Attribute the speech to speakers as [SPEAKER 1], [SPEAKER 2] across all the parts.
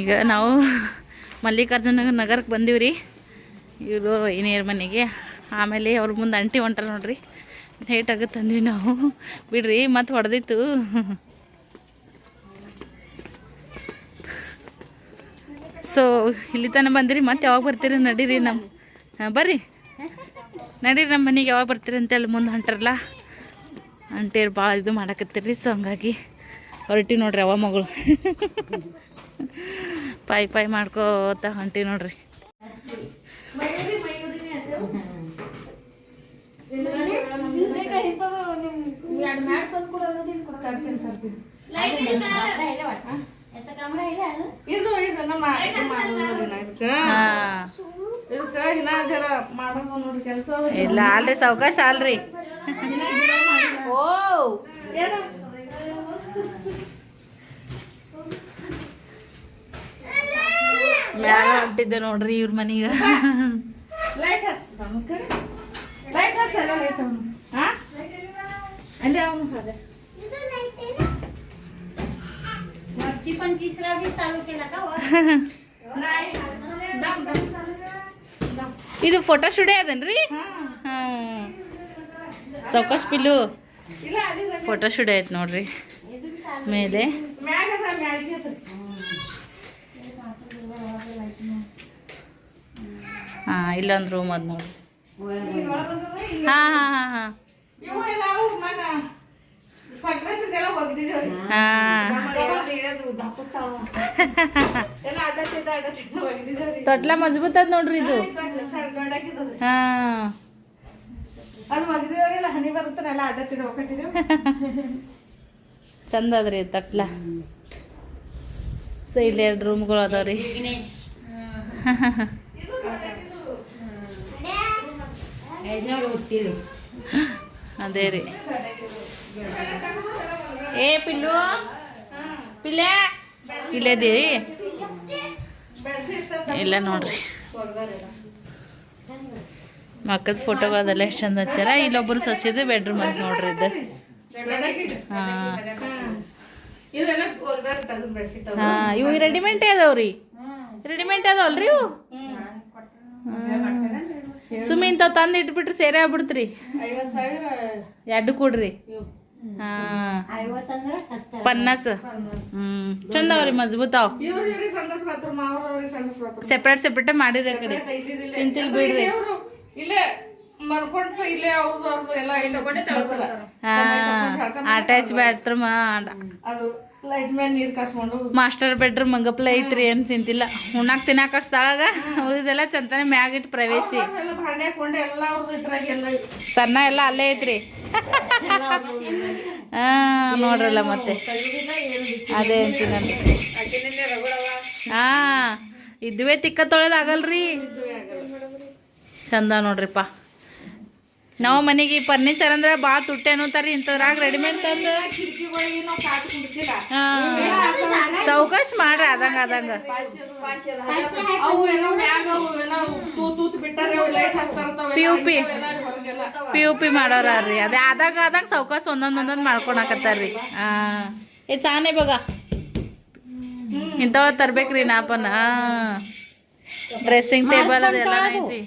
[SPEAKER 1] ಈಗ ನಾವು ಮಲ್ಲಿಕಾರ್ಜುನ ನಗರಕ್ಕೆ ಬಂದೀವಿ ರೀ ಇವರು ಏನೇರ್ ಮನೆಗೆ. ಆಮೇಲೆ ಅವ್ರ ಮುಂದೆ ಅಂಟಿ ಹೊಂಟಾರ ನೋಡ್ರಿ. ಲೇಟ್ ಆಗುತ್ತೆ ಅಂದ್ವಿ ನಾವು. ಬಿಡ್ರಿ, ಮತ್ತೆ ಹೊಡೆದಿತ್ತು. ಸೊ ಇಲ್ಲಿ ತನಕ ಬಂದಿರಿ, ಮತ್ತೆ ಯಾವಾಗ ಬರ್ತೀರಿ ನಡೀರಿ ನಮ್ಮ ಹಾಂ, ಬರ್ರಿ. ನಡೀರಿ ನಮ್ಮ ಮನೆಗೆ ಯಾವಾಗ ಬರ್ತೀರಿ ಅಂತ ಅಂತೇಳಿ ಮುಂದೆ ಹೊಂಟಾರಲ್ಲ. ಅಂಟೇರು ಭಾಳ ಇದು ಮಾಡಕತ್ತೀರಿ ಸೊ ಹಂಗಾಗಿ ಹೊರಟಿ ನೋಡ್ರಿ ಅವ ಮಗಳು. ಪಾಯ್ ಪಾಯ್ ಮಾಡ್ಕೋತ ಹೊಂಟಿ ನೋಡ್ರಿ. ಇಲ್ಲ ಅಲ್ರಿ ಸಾವಕಾಶ ಅಲ್ರಿ ಓ ಮ್ಯಾಲ ಹೊಂಟಿದ್ದೆ ನೋಡ್ರಿ ಇವ್ರ ಮನೀಗ. ಇದು ಫೋಟೋ ಸ್ಟುಡಿಯೋ ಅದೇನ್ರಿ? ಹಾಂ. ಸೌಕಾಶ್ ಪಿಲ್ಲು. ಫೋಟೋ ಸ್ಟುಡಿಯೋ ಐತೆ ನೋಡ್ರಿ. ಮೇಲೆ
[SPEAKER 2] ಮ್ಯಾಗ ಅದ ಮ್ಯಾಗ ಅದ
[SPEAKER 1] ಹಾಂ ಇಲ್ಲೊಂದು ರೂಮ್ ಅದ ನೋಡ್ರಿ ಹಾಂ ಹಾಂ ಹಾಂ ಹಾಂ. ತೊಟ್ಲ ಮಜಬೂತ್ ಅದ ನೋಡ್ರಿ ಇದು. ಹಾಂ. ಚಂದ ಅದ್ರಿ ತಟ್ಲ. ಸೊ ಇಲ್ಲಿ ಎರಡು ರೂಮ್ಗಳು ಅದಾವ್ರಿ. ಅದೇ ರೀ. ಏ ಪಿಲ್ಲು. ಪಿಲ್ಲೆ. ಇಲ್ಲದಿ ಇಲ್ಲ ನೋಡ್ರಿ. ಮಕ್ಕದ ಫೋಟೋಗಳದೆಲ್ಲ ಎಷ್ಟು ಚಂದ ಹಚ್ಚಾರ ಇಲ್ಲೊಬ್ರು ಸಸ್ಯದ ಬೆಡ್ರೂಮ್ ಅಂತ ನೋಡ್ರಿ ಇದು. ಹಾಂ. ಇವು ರೆಡಿಮೆಂಟ್ ಅದಾವ್ರಿ ರೆಡಿಮೆಂಟ್ ಅದಾವಲ್ರಿ ಇವು? ಸುಮ್ಮನೆ ಇಂಥವು ತಂದು ಇಟ್ಬಿಟ್ರಿ ಸೇರೆ ಆಗ್ಬಿಡ್ತ್ರಿ. ಎರಡು ಕೊಡ್ರಿ. ಪನ್ನಾಸ್. ಹ್ಮ್. ಚಂದ ಅವ್ರಿ ಮಜಬೂತ್ ಅವ್. ಸೆಪ್ರೇಟ್ ಸೆಪ್ರೇಟ್ ಮಾಡಿದ್ರೆ ಕಡೆ. ಚಿಂತಿಲ್ ಬಿಡ್ರಿ. ಅಟ್ಯಾಚ್ ಬ್ಯಾಟ್ರೂಮ್
[SPEAKER 2] ಅದು ಲೈಟ್ ಮೇಲೆ ನೀರು ಕಾಸ್ಕೊಂಡು.
[SPEAKER 1] ಮಾಸ್ಟರ್ ಬೆಡ್ರೂಮ್ ಮಂಗಪ್ಲ ಐತ್ರಿ ಏನ್ ತಿಂತಿಲ್ಲ ಉಣ್ಣಾಕ್ ತಿನ್ನಾಕ ಸ್ಥಳಾಗ ಉಳಿದೆಲ್ಲ ಚಂತಾನೆ ಮ್ಯಾಗ ಇಟ್ಟು ಪ್ರವೇಶಿ. ಸಣ್ಣ ಎಲ್ಲ ಅಲ್ಲೇ ಐತ್ರಿ. ಹಾ ನೋಡ್ರಲ್ಲ ಮತ್ತೆ. ಅದೇ ಅಂತೀನಂತ ಹಾ ಇದುವೇ ತಿಕ್ಕ ತೊಳೆದಾಗಲ್ರಿ ಚಂದ ನೋಡ್ರಿಪ್ಪ. ನಾವು ಮನೆಗೆ ಫರ್ನಿಚರ್ ಅಂದ್ರೆ ಭಾಳ ತುಟ್ಟಿ ಅನ್ನೋತಾರಿ ಇಂಥದ್ರಾಗ ರೆಡಿಮೇಡ್ ತಂದು. ಚೌಕಾಶ ಮಾಡ್ರಿ
[SPEAKER 2] ಅದಂಗ
[SPEAKER 1] ಅದಂಗ P U
[SPEAKER 2] P
[SPEAKER 1] P U P ಮಾಡೋರ್ರಿ ಅದೇ ಆದಾಗ ಆದಾಗ ಸಾವ್ಕಾಸ ಒಂದೊಂದೊಂದೊಂದ್ ಮಾಡ್ಕೊಂಡಾಕತ್ತಾರ್ರಿ ಮಾಡ್ಕೊಳಕತ್ತಾರ್ರಿ ಹಾ. ಏ ಚಾನೆ ಬಗ. ಇಂಥವ ತರ್ಬೇಕ್ರಿ ನಾಪನ ಡ್ರೆಸ್ಸಿಂಗ್ ಟೇಬಲ್ ಅದೆಲ್ಲ ಐತಿ.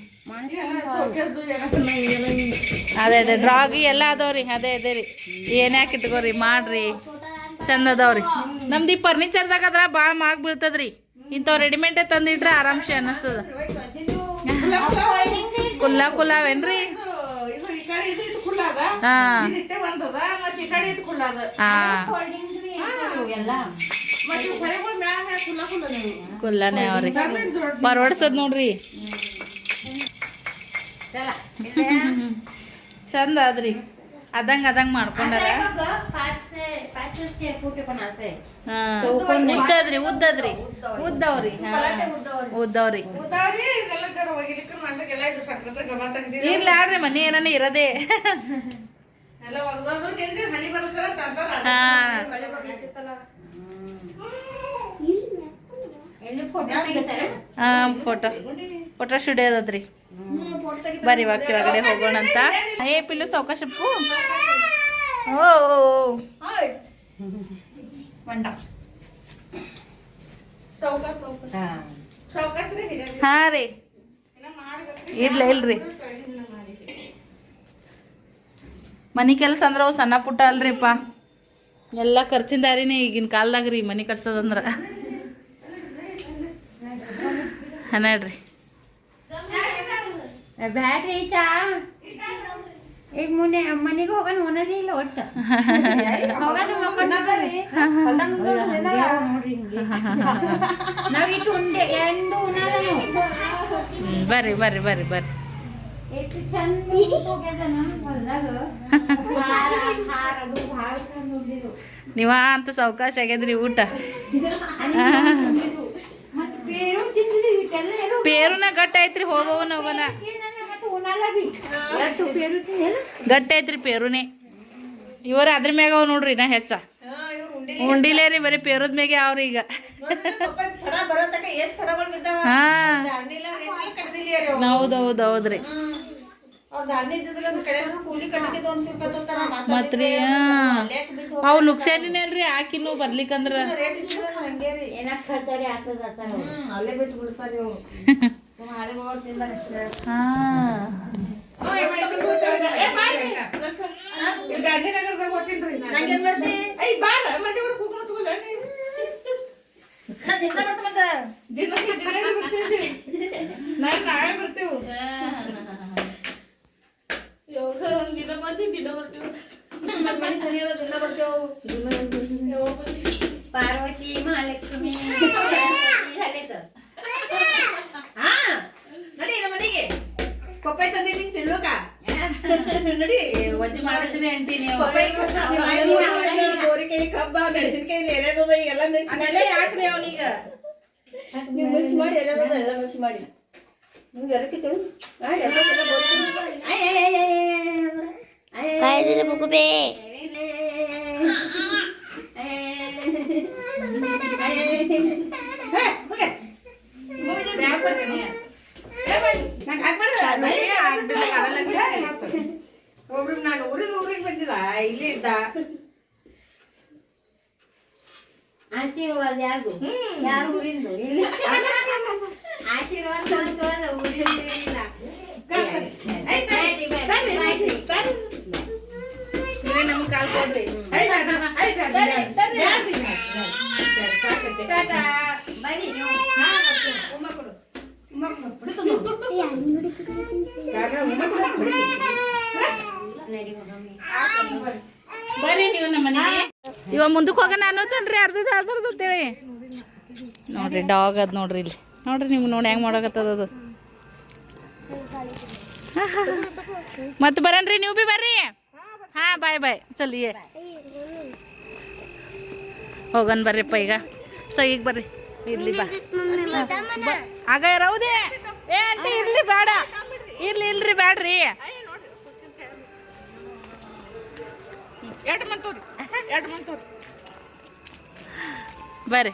[SPEAKER 1] ಅದೇ ಅದೇ ಡ್ರಾಗಿ ಎಲ್ಲ ಅದಾವ್ರಿ ಅದೇ ಅದೇ ರೀ. ಏನ್ ಯಾಕೆ ಇಟ್ಕೋರಿ ಮಾಡ್ರಿ. ಚಂದ ಅದಾವ್ರಿ. ನಮ್ದು ಈ ಫರ್ನಿಚರ್ದಾಗ ಅದ್ರ ಭಾಳ ಮಾಗ್ ಬೀಳ್ತದ್ರಿ. ಇಂಥವ್ ರೆಡಿಮೇಡ್ ತಂದಿಟ್ರೆ ಆರಾಮ್ಸೆ ಅನ್ನಿಸ್ತದ. ಕುಲ್ಲ ಕುಲ್ಲಾವೇನ್ರಿ? ಕುಲ್ಲನೇ ಅವ್ರಿ. ಬರ್ವಡ್ಸದ್ ನೋಡ್ರಿ. ಚಂದ ಆದ್ರಿ. ಅದಂಗ ಅದಂಗ ಮಾಡ್ಕೊಂಡಾರ. ಉದ್ದದ್ರಿ ಉದ್ದದ್ರಿ. ಉದ್ದವ್ರಿ. ಉದ್ದವ್ರಿ. ಇರ್ಲಿ ಆಡ್ರಿ ಮನೆ ಏನಾನ ಇರದೇ. ಹಾ. Photo photo. ಸ್ಟುಡಿಯೋ ಅದದ್ರಿ ಬರ್ರಿ ಇವಾಗ ಕೆಳಗಡೆ ಹೋಗೋಣ ಅಂತ. ಏ ಪಿಲ್ಲು ಸಾವಕಾಶಪ್ಪು ಓ
[SPEAKER 3] ಹಾ.
[SPEAKER 2] ರೀ.
[SPEAKER 1] ಇರ್ಲ ಇಲ್ರಿ. ಮನಿ ಕೆಲಸ ಅಂದ್ರೆ ಅವು ಸಣ್ಣ ಪುಟ್ಟ ಅಲ್ರಿಪ್ಪ. ಎಲ್ಲ ಖರ್ಚಿನ ದಾರಿನೇ ಈಗಿನ ಕಾಲ್ದಾಗ ರೀ ಮನಿ ಕಟ್ಸೋದಂದ್ರ. ಹಾ
[SPEAKER 3] ಬ್ಯಾಡ್ರಿ ಚಾ ಈಗ ಮುನ್ನೆ ಮನೆಗೆ ಹೋಗೋಣ ಅನ್ನೋದೇ ಇಲ್ಲ ಒಟ್ಟು. ಹೋಗೋದು ನೋಡ್ರಿ ನಾವ್ ಇಟ್ಟು ಉಂಡೆ ಎಂದು
[SPEAKER 1] ಬರ್ರಿ ಬರ್ರಿ ಬರ್ರಿ ಬರ್ರಿ. ನೀವ ಅಂತ ಸಾವಕಾಶ ಆಗ್ಯದ್ರಿ ಊಟ
[SPEAKER 3] ಮತ್ತೆ ಬೇರು ತಿಂದಿದ್ವಿ ಇಟ್ಟೆಲ್ಲ ಏನು
[SPEAKER 1] ಪೇರುನ ಗಟ್ಟ ಐತ್ರಿ ಹೋಗೋವನ ಹೋಗೋಣ ಗಟ್ಟ ಐತ್ರಿ ಪೇರುನೇ. ಇವ್ರ ಅದ್ರ ಮ್ಯಾಗ ಅವ್ ನೋಡ್ರಿ ನಾ ಹೆಚ್ಚ. ಉಂಡಿಲೇ ರೀ ಬರೀ ಪೇರದ ಮ್ಯಾಗೆ ಅವ್ರಿ ಈಗ. ಹಾ
[SPEAKER 2] ದಾಂಡಿಲ್ಲ
[SPEAKER 1] ಮತ್ರಿ ಅವು ಲುಕ್ಸಾನಿನೇ ಅಲ್ರಿ ಹಾಕಿನ್ನು ಬರ್ಲಿಕ್ಕಂದ್ರ.
[SPEAKER 2] ನಾಳೆ ಇದ್ದಿಲ್ಲ ಒಂದಿನ ಬಂದು ದಿನ ಬರ್ತೀವಿ ನಮ್ಮ ಮನೆ ಸರಿ ಇರೋ ದಿನ
[SPEAKER 3] ಪಾರ್ವತಿ ಮಹಾಲಕ್ಷ್ಮಿ ಹಲೇತ
[SPEAKER 2] ಹಾ ನಡಿ ತಂದಿದ್ದೀನಿ ನಡಿ.
[SPEAKER 1] ಒಜ್ಜಿ ಅಂತೀನಿ
[SPEAKER 2] ಪಪ್ಪಾಯಿ ಗೋರಿಕಾಯಿ ಕಬ್ಬ ಮೆಣಸಿನಕಾಯಿ ಎರೆದದ ಈಗೆಲ್ಲ ಮಿಕ್ಸ್ ಮಾಡಿ. ಮಾಡಿ ಎಲ್ಲ ಮಾಡಿ. ನಿಮ್ಗೆ ಎರಕ್ಕೆ ತಿಳು ಆ ಎಲ್ಲ ಎಲ್ಲ ಗೋರಿಕಾಯಿ ಆಯ್ ಆಯ್ ಆಯ್ ಆಯ್ ಆಯ್ ಆಯ್ ಅಂದ್ರೆ. ಆಯ್ ಆಯ್ ಆಯ್ ಆಯ್ ಆಯ್ ಹೇ, ಹೋಗೆ. ಹೋಗಿದ್ದೀರಿ? ಏ ಬನ್ನಿ, ನಂಗ್ ಹಾಕ್ಬಾರ್ದು. ಒಬ್ರು ನಾನು ಊರಿಗೆ ಊರಿಗೆ ಬಂದಿದ್ದ ಇಲ್ಲೇ ಇದ್ದ
[SPEAKER 3] ಆಶೀರ್ವಾದ ಯಾರ್ದು ಯಾರು ಊರಿಂದು
[SPEAKER 1] ಬರ್ರಿ ನೀವು ನಮ್ಮ ಮನೆಗೆ. ಇವ ಮುಂದಕ್ಕೆ ಹೋಗೋಣ ಅನ್ನೋತನ್ರಿ ಅರ್ಧದ ಅರ್ಧ ಅಂತೇಳಿ. ನೋಡ್ರಿ ಡಾಗ್ ಅದ್ ನೋಡ್ರಿ ಇಲ್ಲಿ. ನೋಡ್ರಿ ನಿಮ್ಗೆ ನೋಡಿ ಹೆಂಗೆ ಮಾಡಕತ್ತದ ಅದು. ಮತ್ತೆ ಬರನ್ರಿ ನೀವು ಬಿ ಬರ್ರಿ. ಹಾಂ ಬಾಯ್ ಬಾಯ್. ಚಲಿಯೇ ಹೋಗನ್ ಬರ್ರಿಪ್ಪ ಈಗ. ಸೊ ಈಗ ಬರ್ರಿ. ಇರ್ಲಿ ಬಾ. ಆಗ ರೌದೆ. ಏ ಇರ್ಲಿ ಬೇಡ. ಇರ್ಲಿ ಇಲ್ರಿ
[SPEAKER 2] ಬೇಡ್ರಿ
[SPEAKER 1] ಬರ್ರಿ.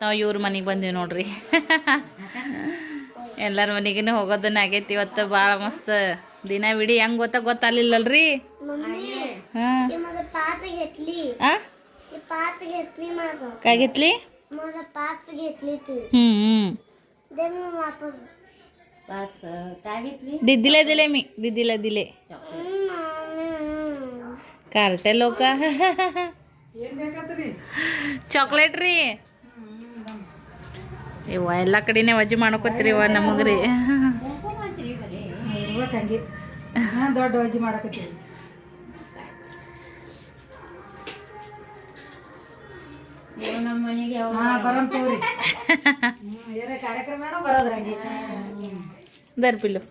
[SPEAKER 1] ನಾವು ಇವ್ರ ಮನೆಗೆ ಬಂದೀವಿ ನೋಡ್ರಿ ಎಲ್ಲರ ಮನೆಗೂ ಹೋಗೋದನ್ನ ಆಗೈತಿ ಇವತ್ತು ಭಾಳ ಮಸ್ತ್ ದಿನ ಬಿಡಿ ಹೆಂಗ್ ಗೊತ್ತ ಗೊತ್ತಾಗ್ಲಿಲ್ಲಲ್ರಿ ಹಾಂ
[SPEAKER 4] मला पाच घेतली
[SPEAKER 1] आ
[SPEAKER 4] ती पाच घेतली माझं
[SPEAKER 1] काय घेतली
[SPEAKER 4] मला पाच घेतली ती
[SPEAKER 1] हम्म हम्म
[SPEAKER 4] दे मी वापस
[SPEAKER 3] पाच अं, काय घेतली
[SPEAKER 1] दिदीला दिले मी दिदीला दिले ಕಾರ್ಟೆ ಲೋಕ ಚಾಕ್ಲೇಟ್ ರೀ ಇವ ಎಲ್ಲ ಕಡೆನೇ ವಜ್ಜಿ ಮಾಡ್ಕೋತೀರಿ ಇವ ನಮಗ್ರಿ
[SPEAKER 2] ದೊಡ್ಡ ವಜ್ಜಿ ಮಾಡಕತ್ತೀವಿ
[SPEAKER 1] ದರ್ಪಿಲ್ಲು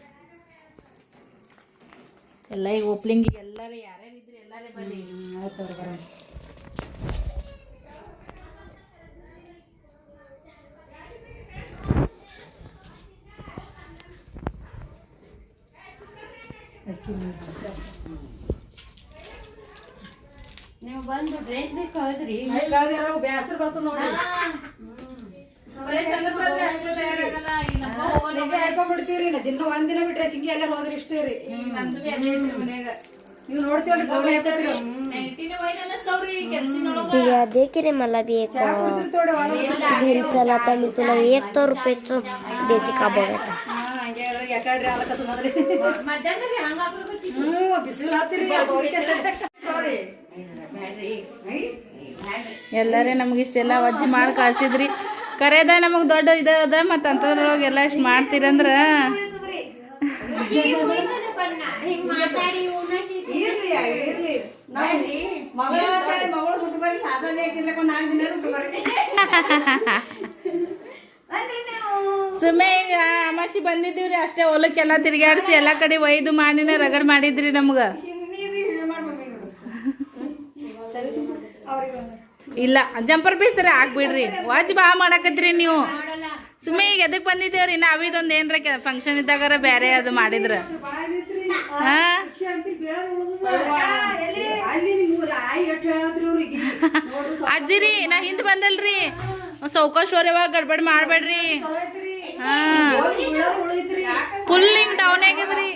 [SPEAKER 1] ಎಲ್ಲ ಈಗ ಓಪ್ಲಿಂಗ್ ಎಲ್ಲರೂ ಯಾರ್ಯಾರು ಇದ್ರಿ ಎಲ್ಲಾರೇ ಬರ್ರಿ.
[SPEAKER 3] ನೀವು ಬಂದು ಡ್ರೆಸ್ ಬಿ ಕಳ್ದ್ರಿ
[SPEAKER 2] ಬೇಸರ ಬರ್ತದ ನೋಡಿ ನಿಜ ಹಾಕೊಂಡ್ಬಿಡ್ತೀವ್ರಿ ನಾ ದಿನ ಒಂದಿನ ಬಿಟ್ರೆ ಸಿಂಗಿ ಎಲ್ಲ ಹೋದ್ರೆ ಇಷ್ಟೇ ರೀ ನೀವು ನೋಡ್ತೀವಲ್ರಿ ಗೌರಿ ಹಾಕತ್ರಿ
[SPEAKER 4] भैया देख रहे मला भी एक
[SPEAKER 2] ತೋಡೆ
[SPEAKER 4] बिल चला तर मी तुला एक तर रुपयाचं देते का बघा
[SPEAKER 2] ಯಾಕಡ್ರಿ ನಮ್ಗೆ ನೋಡ್ರಿ
[SPEAKER 3] ಮಧ್ಯಾಹ್ನದಾಗ ಹಂಗ ಕಳ್ಸಿದ್ರಿ
[SPEAKER 2] ಹ್ಞೂ ಬಿಸಿಲು ಹತ್ತಿರಿ ಗೌರಿಕೆ ಸರಿ
[SPEAKER 5] ಎಲ್ಲರೇ ನಮ್ಗೆ ಇಷ್ಟೆಲ್ಲ ವಜ್ಜಿ ಮಾಡಿ ಕಳ್ಸಿದ್ರಿ ಕರೆದ ನಮಗೆ ದೊಡ್ಡ ಇದ ಮತ್ತು ಅಂಥದ್ರೊಳಗೆ ಎಲ್ಲ ಇಷ್ಟು ಮಾಡ್ತೀರಂದ್ರೆ? ಸುಮ್ಮನೆ ಈಗ ಅಮಾಸಿ ಬಂದಿದ್ದೀವ್ರಿ ಅಷ್ಟೇ ಹೊಲಕ್ಕೆಲ್ಲ ತಿರುಗಾಡಿಸಿ ಎಲ್ಲ ಕಡೆ ಒಯ್ದು ಮಾಡಿನ ರಗಡ್ ಮಾಡಿದ್ರಿ ನಮ್ಗೆ. ಇಲ್ಲ ಜಂಪರ್ ಪೀಸ್ ರೀ ಹಾಕ್ಬಿಡ್ರಿ ವಾಚ್ ಬಾ ಮಾಡಕತ್ರಿ ನೀವು. ಸುಮ್ಮನೆ ಈಗ ಎದಕ್ಕೆ ಬಂದಿದ್ದೇವ್ರಿ? ನಾವಿದೊಂದು ಏನ್ರ ಫಂಕ್ಷನ್ ಇದ್ದಾಗಾರ ಬೇರೆ ಅದು ಮಾಡಿದ್ರ. ಹಾ?
[SPEAKER 2] ಅಲ್ಲಿ ನೀವು ಆಯ್ ಎಟ್ಟು ಹೇಳಿದ್ರಿ ಅವ್ರಿಗೆ
[SPEAKER 5] ಅಜ್ಜಿರಿ ನಾ ಹಿಂದೆ ಬಂದಲ್ರಿ. ಸೌಕಾಶ್ವರ್ಯವ ಗಡ್ಬಡ್ ಮಾಡ್ಬೇಡ್ರಿ. ಹಾ. Full down ಆಗಿದ್ರಿ.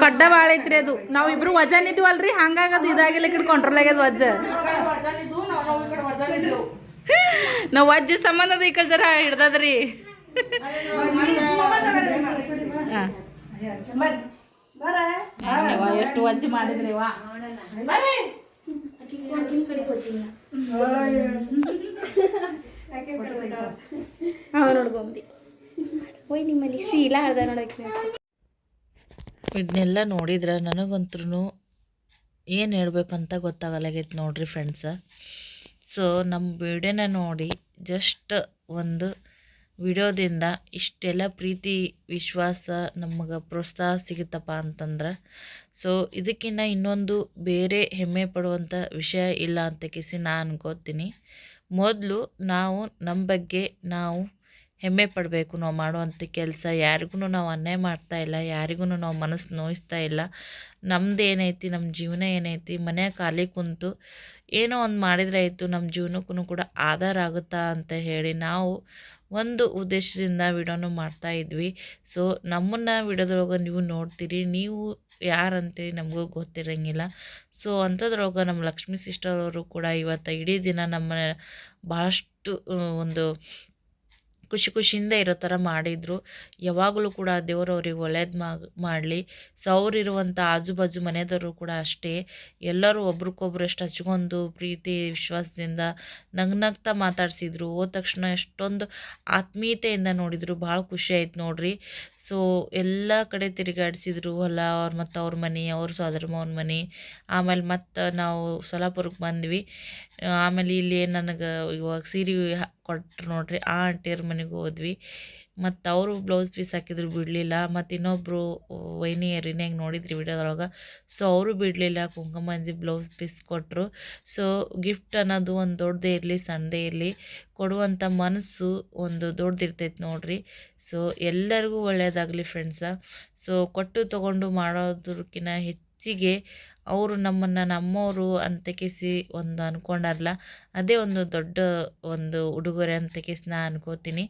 [SPEAKER 5] ಕಡ್ಡ ಬಾಳ ಐತ್ರಿ ಅದು. ನಾವ್ ಇಬ್ರು ವಜನ್ ಇದ್ವಲ್ರಿ ಹಂಗಾಗ ಅದು ಇದಾಗಿಲ್ಲ ಕಡೆ ಕಂಟ್ರೋಲ್ ಆಗ್ಯದ ವಜ್ಜ. ನಾವ್ ವಜ್ಜ ಸಂಬಂಧದ ಈ ಕಡೆ ಜರ ಹಿಡ್ದದ್ರಿ. ಹಾ. ಎಷ್ಟು ವಜ್ಜ ಮಾಡಿದ್ರಿ ವಾ
[SPEAKER 4] ಅವ ನೋಡ್ಕೊಂಬಿ ಓಯ್ ನಿಮ್ಮಲ್ಲಿ ಶೀಲಾ ಅರ್ಧ ನೋಡಕ್ಕೆ
[SPEAKER 5] ಇದನ್ನೆಲ್ಲ ನೋಡಿದ್ರೆ ನನಗಂತೂ ಏನು ಹೇಳ್ಬೇಕಂತ ಗೊತ್ತಾಗಲಾಗೈತೆ ನೋಡ್ರಿ ಫ್ರೆಂಡ್ಸ ಸೊ ನಮ್ಮ ವಿಡಿಯೋನ ನೋಡಿ ಜಸ್ಟ್ ಒಂದು ವಿಡಿಯೋದಿಂದ ಇಷ್ಟೆಲ್ಲ ಪ್ರೀತಿ, ವಿಶ್ವಾಸ ನಮಗೆ ಪ್ರೋತ್ಸಾಹ ಸಿಗುತ್ತಪ್ಪ ಅಂತಂದ್ರೆ ಸೊ ಇದಕ್ಕಿಂತ ಇನ್ನೊಂದು ಬೇರೆ ಹೆಮ್ಮೆ ಪಡುವಂಥ ವಿಷಯ ಇಲ್ಲ ಅಂತ ಕಿಸಿ ನಾನು ಅನ್ಕೋತೀನಿ. ಮೊದಲು ನಾವು ನಮ್ಮ ಬಗ್ಗೆ ನಾವು ಹೆಮ್ಮೆ ಪಡಬೇಕು ನಾವು ಮಾಡುವಂಥ ಕೆಲಸ ಯಾರಿಗೂ ನಾವು ಅನ್ಯಾಯ ಮಾಡ್ತಾ ಇಲ್ಲ ಯಾರಿಗೂ ನಾವು ಮನಸ್ಸು ನೋಯಿಸ್ತಾ ಇಲ್ಲ, ನಮ್ದು ಏನೈತಿ ನಮ್ಮ ಜೀವನ ಏನೈತಿ ಮನೆಯ ಖಾಲಿ ಕುಂತು ಏನೋ ಒಂದು ಮಾಡಿದರೆ ಆಯಿತು ನಮ್ಮ ಜೀವನಕ್ಕೂ ಕೂಡ ಆಧಾರ ಆಗುತ್ತಾ ಅಂತ ಹೇಳಿ ನಾವು ಒಂದು ಉದ್ದೇಶದಿಂದ ವಿಡಿಯೋನು ಮಾಡ್ತಾ ಇದ್ವಿ. ಸೊ ನಮ್ಮನ್ನು ವಿಡಿಯೋದೊಳಗೆ ನೀವು ನೋಡ್ತೀರಿ. ನೀವು ಯಾರಂತೇಳಿ ನಮಗೂ ಗೊತ್ತಿರಂಗಿಲ್ಲ. ಸೊ ಅಂಥದ್ರೊಳಗೆ ನಮ್ಮ ಲಕ್ಷ್ಮೀ ಸಿಸ್ಟರ್ ಅವರು ಕೂಡ ಇವತ್ತು ಇಡೀ ದಿನ ನಮ್ಮ ಭಾಳಷ್ಟು ಒಂದು ಖುಷಿ ಖುಷಿಯಿಂದ ಇರೋ ಥರ ಮಾಡಿದರು. ಯಾವಾಗಲೂ ಕೂಡ ದೇವರು ಅವ್ರಿಗೆ ಒಳ್ಳೇದು ಮಾಡಲಿ. ಸೊ ಅವರಿರುವಂಥ ಆಜು ಬಾಜು ಮನೆಯವರು ಕೂಡ ಅಷ್ಟೇ. ಎಲ್ಲರೂ ಒಬ್ರಿಗೊಬ್ರು ಎಷ್ಟು ಹಚ್ಕೊಂಡು ಪ್ರೀತಿ, ವಿಶ್ವಾಸದಿಂದ ನಗ್ನಗ್ತಾ ಮಾತಾಡಿಸಿದ್ರು. ಹೋದ ತಕ್ಷಣ ಎಷ್ಟೊಂದು ಆತ್ಮೀಯತೆಯಿಂದ ನೋಡಿದರು. ಭಾಳ ಖುಷಿ ಆಯ್ತು ನೋಡ್ರಿ. ಸೊ, ಎಲ್ಲ ಕಡೆ ತಿರುಗಾಡಿಸಿದ್ರು. ಹೊಲ, ಅವ್ರ ಮತ್ತು ಅವ್ರ ಮನೆ, ಅವ್ರ ಸೋದರ ಮನೆ. ಆಮೇಲೆ ಮತ್ತು ನಾವು ಸೊಲಾಪುರಕ್ಕೆ ಬಂದ್ವಿ. ಆಮೇಲೆ ಇಲ್ಲಿ ನನಗೆ ಇವಾಗ ಸೀರೆ ಕೊಟ್ರು ನೋಡಿರಿ. ಆ ಆಂಟಿಯವ್ರ ಮನೆಗೆ ಹೋದ್ವಿ. ಮತ್ತು ಅವರು ಬ್ಲೌಸ್ ಪೀಸ್ ಹಾಕಿದ್ರು ಬಿಡಲಿಲ್ಲ. ಮತ್ತು ಇನ್ನೊಬ್ಬರು ವೈನಿಯರ್ ಹೆಂಗೆ ನೋಡಿದ್ರಿ ವಿಡಿಯೋದೊಳಗೆ. ಸೊ ಅವರು ಬಿಡಲಿಲ್ಲ. ಕುಂಕುಮಂಜಿ ಬ್ಲೌಸ್ ಪೀಸ್ ಕೊಟ್ಟರು ಸೊ ಗಿಫ್ಟ್ ಅನ್ನೋದು ಒಂದು ದೊಡ್ಡದೇ ಇರಲಿ, ಸಣ್ಣದೇ ಇರಲಿ. ಕೊಡುವಂಥ ಮನಸ್ಸು ಒಂದು ದೊಡ್ಡದಿರ್ತೈತೆ ನೋಡಿರಿ. ಸೊ ಎಲ್ಲರಿಗೂ ಒಳ್ಳೆಯದಾಗಲಿ ಫ್ರೆಂಡ್ಸ ಸೊ ಕೊಟ್ಟು ತೊಗೊಂಡು ಮಾಡೋದಕ್ಕಿಂತ ಹೆಚ್ಚಿಗೆ ಅವರು ನಮ್ಮನ್ನು ನಮ್ಮವರು ಅಂತ ಕಿಸಿ ಒಂದು ಅಂದ್ಕೊಂಡಾರಲ್ಲ ಅದೇ ಒಂದು ದೊಡ್ಡ ಒಂದು ಉಡುಗೊರೆ ಅಂತ ಕೇಸ್ ನಾ ಅನ್ಕೋತೀನಿ.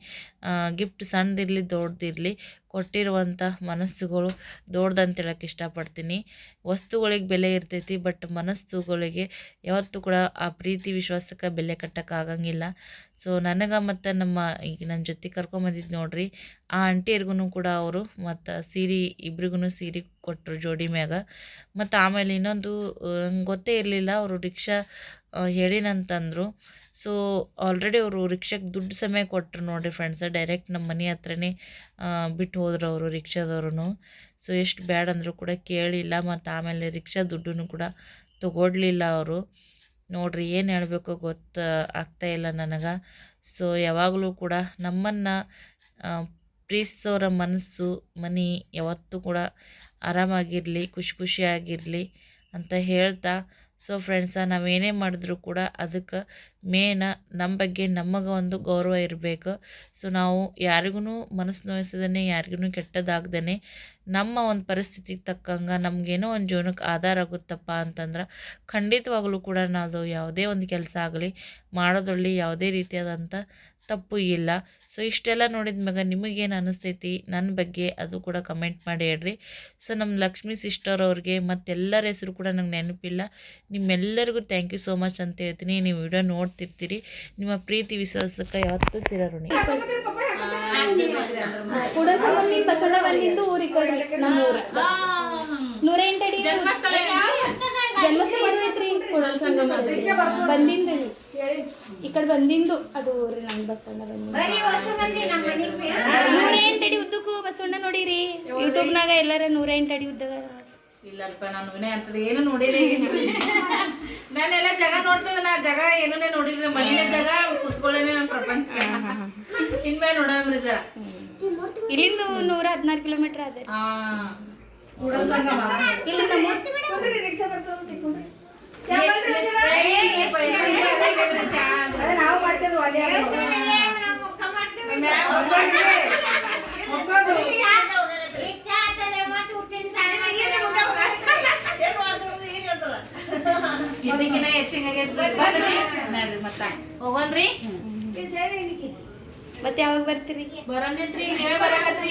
[SPEAKER 5] ಗಿಫ್ಟ್ ಸಣ್ಣದಿರಲಿ, ದೊಡ್ಡದಿರಲಿ ಕೊಟ್ಟಿರುವಂಥ ಮನಸ್ಸುಗಳು ದೊಡ್ಡದಂತ ಹೇಳಕ್ಕೆ ಇಷ್ಟಪಡ್ತೀನಿ. ವಸ್ತುಗಳಿಗೆ ಬೆಲೆ ಇರ್ತೈತಿ ಬಟ್ ಮನಸ್ಸುಗಳಿಗೆ ಯಾವತ್ತೂ ಕೂಡ ಆ ಪ್ರೀತಿ ವಿಶ್ವಾಸಕ್ಕೆ ಬೆಲೆ ಕಟ್ಟೋಕ್ಕಾಗಂಗಿಲ್ಲ ಸೊ ನನಗೆ ಮತ್ತು ನಮ್ಮ ಈಗ ನನ್ನ ಜೊತೆ ಕರ್ಕೊಂಬಂದಿದ್ದು ನೋಡ್ರಿ, ಆ ಆಂಟಿಯರ್ಗೂ ಕೂಡ ಅವರು ಮತ್ತು ಸೀರೆ ಇಬ್ರಿಗೂ ಸೀರೆ ಕೊಟ್ಟರು ಜೋಡಿ ಮ್ಯಾಗ. ಮತ್ತು ಆಮೇಲೆ ಇನ್ನೊಂದು ಗೊತ್ತೇ ಇರಲಿಲ್ಲ, ಅವರು ರಿಕ್ಷಾ ಹೇಳಿನಂತಂದರು. ಸೊ ಆಲ್ರೆಡಿ ಅವರು ರಿಕ್ಷಾಕ್ಕೆ ದುಡ್ಡು ಸಮಯ ಕೊಟ್ಟರು ನೋಡಿರಿ ಫ್ರೆಂಡ್ಸ ಡೈರೆಕ್ಟ್ ನಮ್ಮ ಮನೆ ಹತ್ರನೇ ಬಿಟ್ಟು ಹೋದ್ರು ಅವರು ರಿಕ್ಷಾದವ್ರು ಸೊ ಎಷ್ಟು ಬ್ಯಾಡ್ ಅಂದರೂ ಕೂಡ ಕೇಳಿಲ್ಲ ಮತ್ತು ಆಮೇಲೆ ರಿಕ್ಷಾ ದುಡ್ಡನ್ನು ಕೂಡ ತಗೊಡ್ಲಿಲ್ಲ ಅವರು. ನೋಡಿರಿ ಏನು ಹೇಳಬೇಕು ಗೊತ್ತು ಆಗ್ತಾ ಇಲ್ಲ ನನಗೆ. ಸೊ ಯಾವಾಗಲೂ ಕೂಡ ನಮ್ಮನ್ನು ಪ್ರೀತಿಸೋರ ಮನಸ್ಸು, ಮನೆ ಯಾವತ್ತೂ ಕೂಡ ಆರಾಮಾಗಿರಲಿ, ಖುಷಿ ಖುಷಿಯಾಗಿರಲಿ ಅಂತ ಹೇಳ್ತಾ
[SPEAKER 1] ಸೊ ಫ್ರೆಂಡ್ಸ ನಾವೇನೇ ಮಾಡಿದ್ರೂ ಕೂಡ ಅದಕ್ಕೆ ಮೇನ ನಮ್ಮ ಬಗ್ಗೆ ನಮಗೆ ಒಂದು ಗೌರವ ಇರಬೇಕು. ಸೊ ನಾವು ಯಾರಿಗೂ ಮನಸ್ಸು ನೋಯಿಸದೇ ಯಾರಿಗೂ ಕೆಟ್ಟದಾಗ್ದೇ ನಮ್ಮ ಒಂದು ಪರಿಸ್ಥಿತಿಗೆ ತಕ್ಕಂಗೆ ನಮಗೇನೋ ಒಂದು ಜೀವನಕ್ಕೆ ಆಧಾರ ಆಗುತ್ತಪ್ಪ ಅಂತಂದ್ರೆ ಖಂಡಿತವಾಗಲೂ ಕೂಡ ನಾವು ಯಾವುದೇ ಒಂದು ಕೆಲಸ ಆಗಲಿ, ಮಾಡೋದ್ರಲ್ಲಿ ಯಾವುದೇ ರೀತಿಯಾದಂಥ ತಪ್ಪು ಇಲ್ಲ. ಸೊ ಇಷ್ಟೆಲ್ಲ ನೋಡಿದ ಮ್ಯಾಗ ನಿಮಗೇನು ಅನಿಸ್ತೈತಿ? ನನ್ನ ಬಗ್ಗೆ ಅದು ಕೂಡ ಕಮೆಂಟ್ ಮಾಡಿ ಹೇಳ್ರಿ. ಸೊ ನಮ್ಮ ಲಕ್ಷ್ಮಿ ಸಿಸ್ಟರ್ ಅವ್ರಿಗೆ ಮತ್ತೆಲ್ಲರ ಹೆಸರು ಕೂಡ ನಂಗೆ ನೆನಪಿಲ್ಲ. ನಿಮ್ಮೆಲ್ಲರಿಗೂ ಥ್ಯಾಂಕ್ ಯು ಸೋ ಮಚ್ ಅಂತ ಹೇಳ್ತೀನಿ. ನೀವು ವಿಡಿಯೋ ನೋಡ್ತಿರ್ತೀರಿ. ನಿಮ್ಮ ಪ್ರೀತಿ ವಿಶ್ವಾಸಕ್ಕೆ ಯಾವತ್ತೂ ತಿರೋಣಿ
[SPEAKER 6] ಕೂಡ ಸಂಗಮಿ ಈ ಕಡೆ ಬಂದಿಂದು ಅದು ರೀ ನಮ್ಮ ಬಸವಣ್ಣ ಅಡಿ ಉದ್ದಕ್ಕೂ ಬಸವಣ್ಣ ನೋಡಿರಿ. ಯೂಟ್ಯೂಬ್ನಾಗ ಎಲ್ಲಾರ ನೂರ ಎಂಟು ಅಡಿ ಉದ್ದಾಗ
[SPEAKER 1] ಇಲ್ಲಪ್ಪ ನಾನು ವಿನಯ ಅಂತದ್ದು ಏನು ನೋಡಿರಿ ನಾನೆಲ್ಲ ಜಗ ನೋಡ್ತದ ನಾ ಜಾಗ ಏನನ್ನೇ ನೋಡಿರಿ ಮನೆಯ ಜಾಗ ಕುಸ್ಕೊಳ್ಳೇನೆ ನನ್ನ ಪ್ರಪಂಚ. ಇನ್ಮೇಲೆ ನೋಡಮ್ರಿ ಜರ.
[SPEAKER 6] ಇಲ್ಲಿಂದ ನೂರ ಹದಿನಾರು ಕಿಲೋಮೀಟರ್ ಅದ
[SPEAKER 1] ಹಾ.
[SPEAKER 3] ನಾವು ಮಾಡ್ತಿದ್ವಿ
[SPEAKER 1] ಇದಕ್ಕಿನ ಹೆಚ್ಚಿಗೆ ಮತ್ತ
[SPEAKER 6] ಯಾವಾಗ ಬರ್ತೀರಿ
[SPEAKER 1] ಬರೋಣ ನೀವೇ ಬರಾಕತ್ರಿ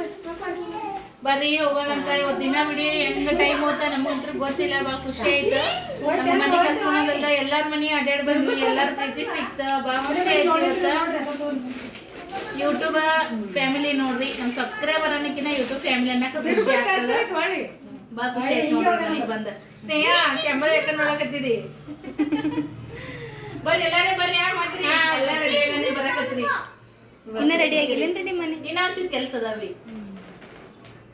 [SPEAKER 1] ಬರ್ರಿ ಹೋಗೋಣಂತ ಇವತ್ತು ದಿನ ಬಿಡಿ. ಹೆಂಗ ಟೈಮ್ ಹೋಗ್ತಾ ನಮ್ಗಂತ್ರ ಗೊತ್ತಿಲ್ಲ ಭಾಳ ಖುಷಿ ಆಯ್ತು. ನಮ್ಮ ಮನೆ ಮಾಡಲ್ಲ ಎಲ್ಲಾರ ಮನೆ ಅಡ್ಡಾಡ್ ಬಂದ್ವಿ ಎಲ್ಲಾರ ಪ್ರೀತಿ ಸಿಕ್ತ ಭಾಳ ಖುಷಿ ಆಯ್ತು ಇವತ್ತು. ಯೂಟ್ಯೂಬ್ ಫ್ಯಾಮಿಲಿ ನೋಡ್ರಿ. ನಮ್ ಸಬ್ಸ್ಕ್ರೈಬರ್ ಅನ್ನಕಿನ ಯೂಟ್ಯೂಬ್ ಫ್ಯಾಮಿಲಿ ಅನ್ನಕ ಖುಷಿ ಆಗ್ತದ. ಭಾಳ ಖುಷಿ ಆಯ್ತು ನೋಡ್ರಿ ಬಂದ. ಸ್ನೇಹ ಕ್ಯಾಮ್ರಾ ಯಾಕಂದ್ ನೋಡಕತ್ತಿದಿ? ಬರ್ರಿ ಎಲ್ಲಾರೇ ಬರ್ರಿ ಯಾರು ಮಾಡ್ತೀರಿ? ಎಲ್ಲ ರೆಡಿ ಬರಕತ್ರಿ
[SPEAKER 6] ಇನ್ನ ರೆಡಿ ಆಗಿಲ್ಲ ನಿಮ್ಮ ಮನೆ?
[SPEAKER 1] ಇನ್ನ ಒಂಚೂರು ಕೆಲಸ ಅದಾವ್ರಿ.